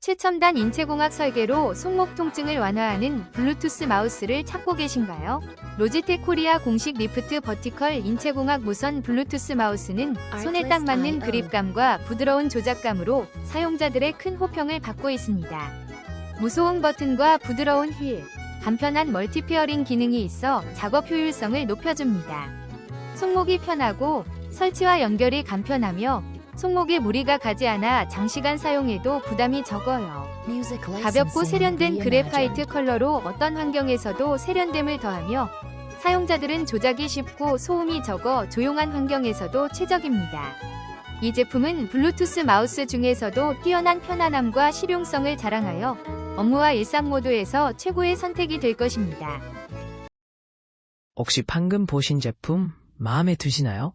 최첨단 인체공학 설계로 손목 통증을 완화하는 블루투스 마우스를 찾고 계신가요? 로지텍 코리아 공식 리프트 버티컬 인체공학 무선 블루투스 마우스는 손에 딱 맞는 그립감과 부드러운 조작감으로 사용자들의 큰 호평을 받고 있습니다. 무소음 버튼과 부드러운 휠, 간편한 멀티페어링 기능이 있어 작업 효율성을 높여줍니다. 손목이 편하고 설치와 연결이 간편하며 손목에 무리가 가지 않아 장시간 사용해도 부담이 적어요. 가볍고 세련된 그래파이트 컬러로 어떤 환경에서도 세련됨을 더하며 사용자들은 조작이 쉽고 소음이 적어 조용한 환경에서도 최적입니다. 이 제품은 블루투스 마우스 중에서도 뛰어난 편안함과 실용성을 자랑하여 업무와 일상 모두에서 최고의 선택이 될 것입니다. 혹시 방금 보신 제품 마음에 드시나요?